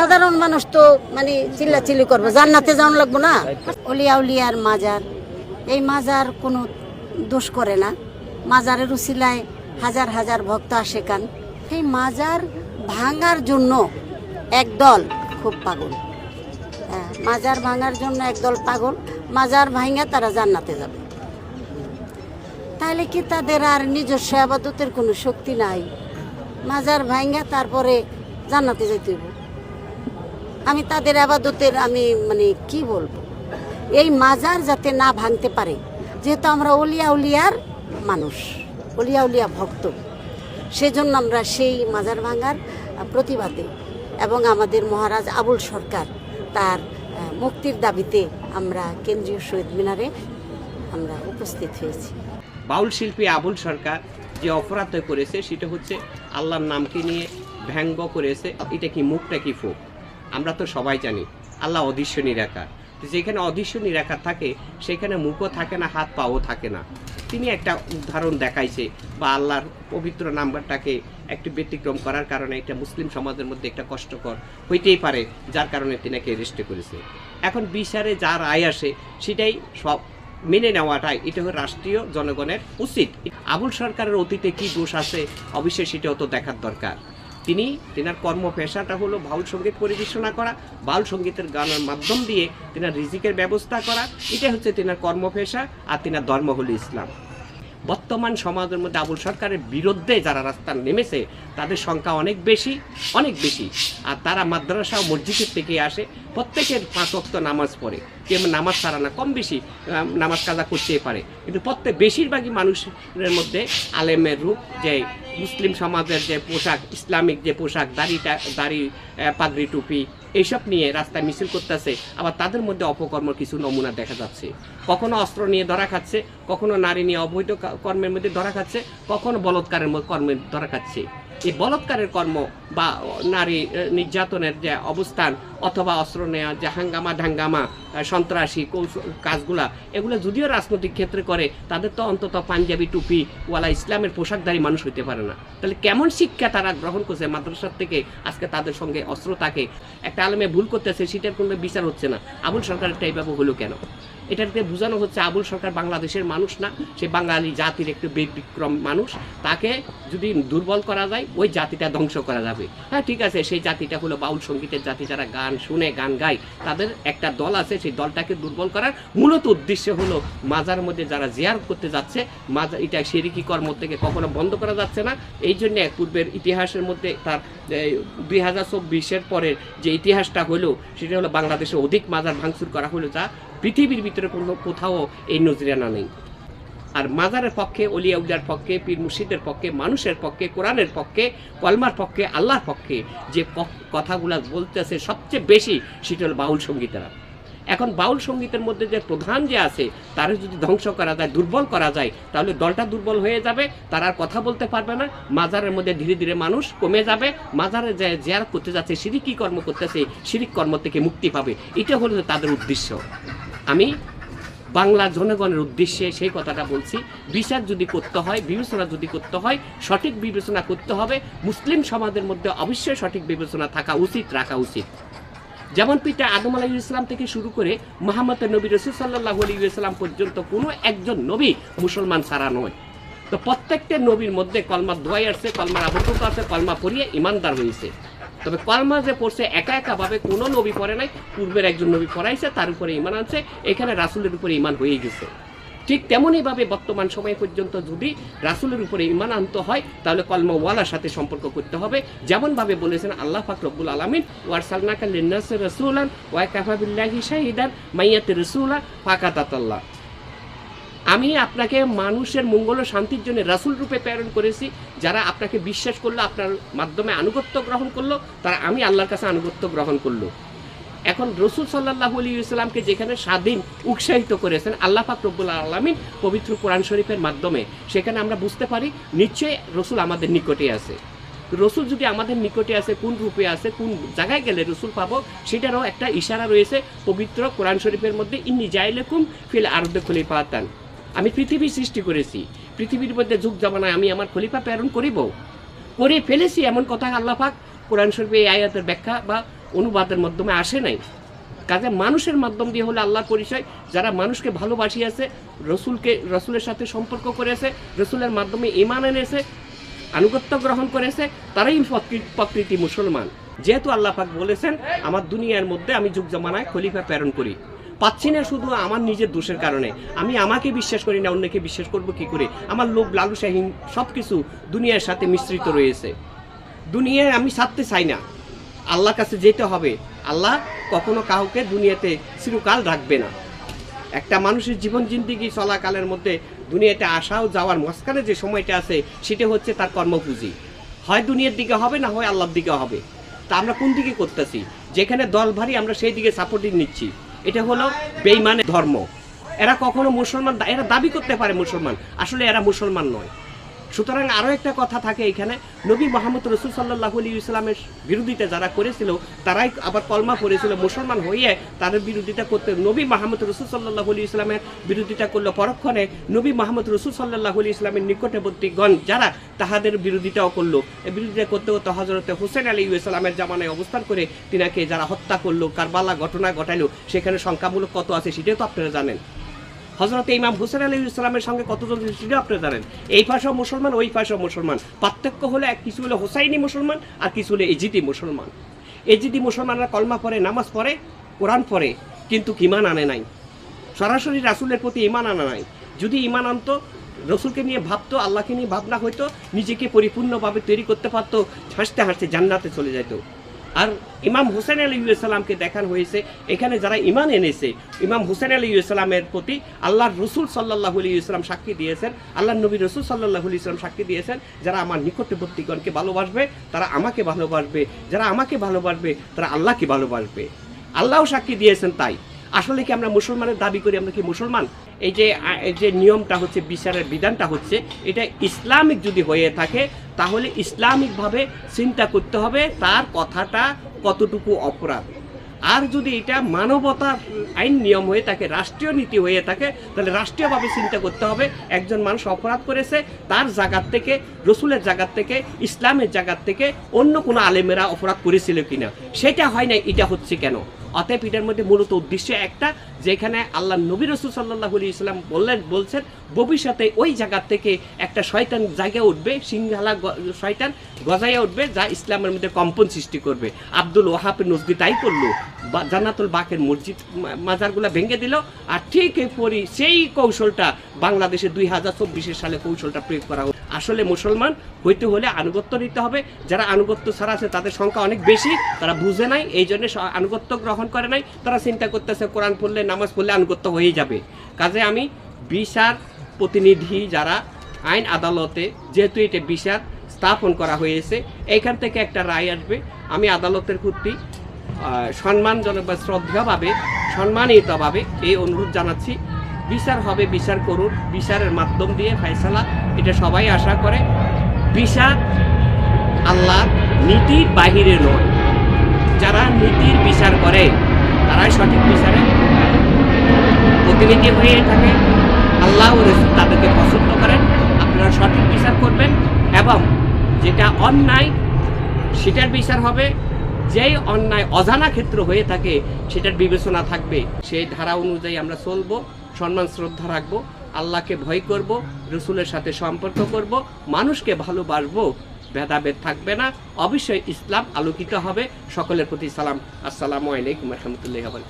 সাধারণ মানুষ তো মানে চিল্লাচিল্লি করবে, জান্নাতে যাওয়ান লাগবো না? অলিয়া উলিয়ার মাজার, এই মাজার কোনো দোষ করে না। মাজারের উসিলায় হাজার হাজার ভক্ত আসে কান। এই মাজার ভাঙার জন্য একদল খুব পাগল। হ্যাঁ মাজার ভাঙার জন্য একদল পাগল, মাজার ভাঙা তারা জান্নাতে যাবে। তাহলে কি তাদের আর নিজস্ব আবাদতের কোনো শক্তি নাই? মাজার ভাঙ্গা তারপরে জান্নাতে যেতে হইব। আমি তাদের আবাদতের, আমি মানে কি বলব? এই মাজার যাতে না ভাঙতে পারে, যেহেতু আমরা অলিয়া উলিয়ার মানুষ, অলিয়া উলিয়া ভক্ত, সেজন্য আমরা সেই মাজার ভাঙার প্রতিবাদে এবং আমাদের মহারাজ আবুল সরকার তার মুক্তির দাবিতে আমরা কেন্দ্রীয় শহীদ মিনারে আমরা উপস্থিত হয়েছি। বাউল শিল্পী আবুল সরকার যে অপরাধ করেছে, সেটা হচ্ছে আল্লাহর নামকে নিয়ে ব্যঙ্গ করেছে। এটা কি মুখটা কি ফোক? আমরা তো সবাই জানি, আল্লাহ অদৃশ্য নিরাকার। যেখানে অদৃশ্য নিরাকার থাকে, সেখানে মুখও থাকে না, হাত পাও থাকে না। তিনি একটা উদাহরণ দেখাইছে বা আল্লাহর পবিত্র নাম্বারটাকে একটু ব্যতিক্রম করার কারণে একটা মুসলিম সমাজের মধ্যে একটা কষ্টকর হইতেই পারে, যার কারণে তিনাকে অ্যারেস্ট করেছে। এখন বিচারে যা রায় আসে, সেটাই সব মেনে নেওয়াটাই এটা হলো রাষ্ট্রীয় জনগণের উচিত। আবুল সরকারের অতীতে কি দোষ আছে, অবশ্যই সেটাও তো দেখার দরকার। তিনি, তেনার কর্ম পেশাটা হলো বাউল সংগীত পরিবেশনা করা, বাউল সঙ্গীতের গানের মাধ্যম দিয়ে তেনার রিজিকের ব্যবস্থা করা এটা হচ্ছে তেনার কর্ম পেশা আর তেনার ধর্ম হলো ইসলাম। বর্তমান সমাজের মধ্যে আবুল সরকারের বিরুদ্ধে যারা রাস্তা নেমেছে, তাদের সংখ্যা অনেক বেশি অনেক বেশি। আর তারা মাদ্রাসা মসজিদের থেকে আসে, প্রত্যেকের পাঁচ ওয়াক্ত নামাজ পড়ে। কেউ নামাজ ছাড়া না, কম বেশি নামাজ কাজা করতেই পারে। কিন্তু প্রত্যেক বেশিরভাগই মানুষের মধ্যে আলেমের রূপ, যে মুসলিম সমাজের যে পোশাক, ইসলামিক যে পোশাক দাড়িটা দাড়ি পাগড়ি, টুপি, এইসব নিয়ে রাস্তায় মিছিল করতেছে, আবার তাদের মধ্যে অপকর্ম কিছু নমুনা দেখা যাচ্ছে। কখনো অস্ত্র নিয়ে ধরা খাচ্ছে, কখনো নারী নিয়ে অবৈধ কর্মের মধ্যে ধরা খাচ্ছে, কখনো বলৎকারের কর্মে ধরা খাচ্ছে। এই বলৎকারের কর্ম বা নারী নির্যাতনের যে অবস্থান অথবা অস্ত্র নেওয়া যে হাঙ্গামা ঢাঙ্গামা সন্ত্রাসী কৌশল কাজগুলা, এগুলো যদিও রাজনৈতিক ক্ষেত্রে করে, তাদের তো অন্তত পাঞ্জাবি, টুপি, ওয়ালা ইসলামের পোশাকধারী মানুষ হইতে পারে না। তাহলে কেমন শিক্ষা তারা গ্রহণ করছে মাদ্রাসার থেকে আজকে তাদের সঙ্গে অস্ত্র থাকে একটা আলমে ভুল করতেছে, সেটার কোনো বিচার হচ্ছে না। আবুল সরকারেরটা এইভাবে হলো কেন? এটাকে বোঝানো হচ্ছে আবুল সরকার বাংলাদেশের মানুষ না, সে বাঙালি জাতির একটু ব্যতিক্রম মানুষ। তাকে যদি দুর্বল করা যায়, ওই জাতিটা ধ্বংস করা যাবে। হ্যাঁ ঠিক আছে, সেই জাতিটা হলো বাউল সঙ্গীতের জাতি, যারা গান শুনে, গান গায়। তাদের একটা দল আছে, সেই দলটাকে দুর্বল করার মূলত উদ্দেশ্য হলো মাজার মধ্যে যারা জিয়ার করতে যাচ্ছে, মাজা এটা সেরিকি কর্ম থেকে কখনো বন্ধ করা যাচ্ছে না। এই জন্য পূর্বের ইতিহাসের মধ্যে তার দুই হাজার চব্বিশের পরের যে ইতিহাসটা হলো, সেটা হলো বাংলাদেশে অধিক মাজার ভাঙচুর করা হলো, যা পৃথিবীর ভিতরে কোনো কোথাও এই নজরিয়ানা নেই। আর মাজারের পক্ষে অলিয়া উলিয়ার পক্ষে, পীর মুর্শিদের পক্ষে, মানুষের পক্ষে, কোরআনের পক্ষে, কলমার পক্ষে, আল্লাহর পক্ষে যে কথাগুলা বলতেছে সবচেয়ে বেশি, সেটা হল বাউল সঙ্গীতেরা। এখন বাউল সঙ্গীতের মধ্যে যে প্রধান যে আছে, তারা যদি ধ্বংস করা যায়, দুর্বল করা যায়, তাহলে দলটা দুর্বল হয়ে যাবে, তারা আর কথা বলতে পারবে না, মাজারের মধ্যে ধীরে ধীরে মানুষ কমে যাবে, মাজারে যে জিয়ারত করতে যাচ্ছে, সিরিকি কর্ম করতেছে, সিরিক কর্ম থেকে মুক্তি পাবে, এটা হলো তাদের উদ্দেশ্য। আমি বাংলা জনগণের উদ্দেশ্যে সেই কথাটা বলছি। বিচার যদি করতে হয়, বিবেচনা যদি করতে হয়, সঠিক বিবেচনা করতে হবে। মুসলিম সমাজের মধ্যে অবশ্যই সঠিক বিবেচনা থাকা উচিত, রাখা উচিত। যেমন পিতা আদম আলাহ ইসলাম থেকে শুরু করে মোহাম্মদ নবী রসুল সাল্লাহ আলী ইসলাম পর্যন্ত কোনো একজন নবী মুসলমান ছাড়া নয়। তো প্রত্যেকটা নবীর মধ্যে কলমা দোয়াই আসছে কলমার আবদ্ধতা আছে, কলমা পড়িয়ে ইমানদার হয়েছে। তবে কলমা যে পড়ছে, একা একা ভাবে কোনো নবী পড়ে নাই, পূর্বের একজন নবী পড়াইছে, তার উপরে ইমান আনছে, এখানে রাসুলের উপরে ইমান হয়ে গেছে। ঠিক তেমনইভাবে বর্তমান সময় পর্যন্ত যদি রাসুলের উপরে ইমান আনতে হয়, তাহলে কলমাওয়ালার সাথে সম্পর্ক করতে হবে। যেমনভাবে বলেছেন আল্লাহ পাক রব্বুল আলমিন ওয়ার সালনাকা লিন্নাস রসুলান ওয়া কাফাবিল্লাহি শাহিদান মাইয়াত রসুলা ফাকাতাতাল্লাহ। আমি আপনাকে মানুষের মঙ্গল ও শান্তির জন্য রাসুল রূপে প্রেরণ করেছি, যারা আপনাকে বিশ্বাস করল, আপনার মাধ্যমে আনুগত্য গ্রহণ করল, তারা আমি আল্লাহর কাছে আনুগত্য গ্রহণ করল। এখন রসুল সাল্লাহ আলী ইসলামকে যেখানে স্বাধীন উৎসাহিত করেছেন, আল্লাহ পাক আলমিন পবিত্র কোরআন শরীফের মাধ্যমে, সেখানে আমরা বুঝতে পারি, নিশ্চয়ই রসুল আমাদের নিকটে আছে। রসুল যদি আমাদের নিকটে আছে, কোন রূপে আছে, কোন জায়গায় গেলে রসুল পাবো, সেটারও একটা ইশারা রয়েছে, পবিত্র কোরআন শরীফের মধ্যে ইনি ইন্নি জাইলেকুম ফিল আরদে খলিফাতান। আমি পৃথিবী সৃষ্টি করেছি। পৃথিবীর মধ্যে যুগ জামানায় আমি আমার খলিফা প্রেরণ করিব। করে ফেলেছি এমন কথা আল্লাহ পাক কোরআন শরীফে এই আয়াতের ব্যাখ্যা বা অনুবাদের মাধ্যমে আসে নাই। কাজে মানুষের মাধ্যম দিয়ে হলে আল্লাহর পরিচয়, যারা মানুষকে ভালোবাসিয়েছে, রসুলকে, রসুলের সাথে সম্পর্ক করেছে, রসুলের মাধ্যমে ইমান এনেছে, আনুগত্য গ্রহণ করেছে, তারাই প্রকৃতি মুসলমান। যেহেতু আল্লাহ পাক বলেছেন, আমার দুনিয়ার মধ্যে আমি যুগ জামানায় খলিফা প্রেরণ করি। পাচ্ছি না শুধু আমার নিজের দোষের কারণে। আমি আমাকে বিশ্বাস করি না, অন্যকে বিশ্বাস করব কি করে? আমার লোভ, লালুসাহীন সব কিছু দুনিয়ার সাথে মিশ্রিত রয়েছে। দুনিয়ায় আমি ছাড়তে চাই না। আল্লাহর কাছে যেতে হবে। আল্লাহ কখনো কাউকে দুনিয়াতে চিরকাল রাখবে না। একটা মানুষের জীবন জিন্দিগি চলাকালের মধ্যে দুনিয়াতে আসা ও যাওয়ার মাঝখানে যে সময়টা আছে, সেটা হচ্ছে তার কর্মপুঁজি। হয় দুনিয়ার দিকে হবে না হয় আল্লাহর দিকে হবে। তা আমরা কোন দিকে করতেছি? যেখানে দল ভারী, আমরা সেই দিকে সাপোর্টিং নিচ্ছি। এটা হলো বেইমানের ধর্ম। এরা কখনো মুসলমান এরা দাবি করতে পারে মুসলমান। আসলে এরা মুসলমান নয়। সুতরাং আরও একটা কথা থাকে এখানে। নবী মোহাম্মদ রসুল সাল্লাহ আলী ইসলামের বিরোধিতা যারা করেছিল, তারাই আবার কলমা পড়েছিল, মুসলমান হইয়ে তাদের বিরোধিতা করতে নবী মাহমুদ রসুল সাল্লাহ আলী ইসলামের বিরোধিতা করল। পরক্ষণে নবী মাহমুদ রসুল সাল্লাহ আলী ইসলামের নিকটবর্তীগণ যারা তাহাদের বিরোধিতাও করল বিরোধিতা করতে করতে হজরতে হোসেন আলী ইসলামের জামানায় অবস্থান করে তিনাকে যারা হত্যা করল, কারবালা ঘটনা ঘটাইলো, সেখানে সংখ্যামূলক কত আছে সেটাও তো আপনারা জানেন। হজরত ইমাম হুসেন আলী ইসলামের সঙ্গে কতজন ছিল আপনারা জানেন? এই পাশেও মুসলমান, ওই পাশেও মুসলমান। পার্থক্য হলো এক, কিছু হলো হোসাইনি মুসলমান আর কিছু হলো এজিদি মুসলমান। এজিদি মুসলমানরা কলমা পড়ে, নামাজ পড়ে, কোরআন পড়ে, কিন্তু কিমান আনে নাই। সরাসরি রাসুলের প্রতি ইমান আনা নাই। যদি ইমান আনতো, রসুলকে নিয়ে ভাবতো, আল্লাহকে নিয়ে ভাবনা হয়তো নিজেকে পরিপূর্ণভাবে তৈরি করতে পারতো, হাসতে হাসতে জান্নাতে চলে যেত আর ইমাম হুসেন আলী ইসলামকে দেখানো হয়েছে, এখানে যারা ইমান এনেছে, ইমাম হুসেন আলী ইসলামের প্রতি আল্লাহর রসুল সাল্লাহ আলী ইসলাম সাক্ষী দিয়েছেন আল্লাহ নবী রসুল সাল্লাহ আলী ইসলাম সাক্ষী দিয়েছেন, যারা আমার নিকটবর্তীগণকে ভালোবাসবে, তারা আমাকে ভালোবাসবে, যারা আমাকে ভালোবাসবে, তারা আল্লাহকে ভালোবাসবে। আল্লাহও সাক্ষী দিয়েছেন তাই। আসলে কি আমরা মুসলমানের দাবি করি আমরা কি মুসলমান? এই যে এই যে নিয়মটা হচ্ছে, বিচারের বিধানটা হচ্ছে, এটা ইসলামিক যদি হয়ে থাকে, তাহলে ইসলামিকভাবে চিন্তা করতে হবে তার কথাটা কতটুকু অপরাধ। আর যদি এটা মানবতার আইন নিয়ম হয়ে থাকে, রাষ্ট্রীয় নীতি হয়ে থাকে, তাহলে রাষ্ট্রীয়ভাবে চিন্তা করতে হবে, একজন মানুষ অপরাধ করেছে, তার জায়গার থেকে, রসুলের জায়গার থেকে, ইসলামের জায়গার থেকে অন্য কোনো আলেমেরা অপরাধ করেছিল কিনা? সেটা হয় না এটা হচ্ছে কেন? অতএব এটার মধ্যে মূলত উদ্দেশ্য একটা, যেখানে আল্লাহ নবী রসুল সাল্লাহ আলী ইসলাম বললেন, বলছেন, ভবিষ্যতে ওই জায়গার থেকে একটা শয়তান জায়গায় উঠবে, সিংহালা শয়তান গজাইয়া উঠবে, যা ইসলামের মধ্যে কম্পন সৃষ্টি করবে। আব্দুল ওহাবের নজদি তাই করল। জান্নাতুল বাকের মসজিদ মাজারগুলা ভেঙে দিল, আর ঠিক পরি সেই কৌশলটা বাংলাদেশে দুই হাজার সালে কৌশলটা প্রয়োগ করা হোক আসলে মুসলমান হইতে হলে আনুগত্য নিতে হবে। যারা আনুগত্য ছাড়া আছে, তাদের সংখ্যা অনেক বেশি, তারা বুঝে নাই, এই জন্য আনুগত্য গ্রহণ করে নাই। তারা চিন্তা করতেছে, কোরআন পড়লে, নামাজ পড়লে আনুগত্য হয়েই যাবে। কাজে আমি বিচার প্রতিনিধি যারা, আইন আদালতে, যেহেতু এটা বিচার স্থাপন করা হয়েছে, এইখান থেকে একটা রায় আসবে। আমি আদালতের প্রতি সম্মানজনক বা শ্রদ্ধাভাবে, সম্মানিতভাবে এই অনুরোধ জানাচ্ছি। বিচার হবে, বিচার করুন বিচারের মাধ্যম দিয়ে ফাইসালা এটা সবাই আশা করে। বিচার আল্লাহ নীতির বাহিরে নয়। যারা নীতির বিচার করে, তারাই সঠিক বিচারে। প্রতিনিধি হয়ে থাকে, আল্লাহ তাদেরকে পছন্দ করেন, আপনারা সঠিক বিচার করবেন এবং যেটা অন্যায়, সেটার বিচার হবে। যেই অন্যায় অজানা ক্ষেত্র হয়ে থাকে, সেটার বিবেচনা থাকবে। সেই ধারা অনুযায়ী আমরা চলবো। সম্মান, শ্রদ্ধা রাখব, আল্লাহকে ভয় করব, রসুলের সাথে সম্পর্ক করব, মানুষকে ভালোবাসবো, ভেদাভেদ থাকবে না। অবশ্যই ইসলাম আলোকিত হবে। সকলের প্রতি সালাম। আসসালামু আলাইকুম রহমতুল্লাহ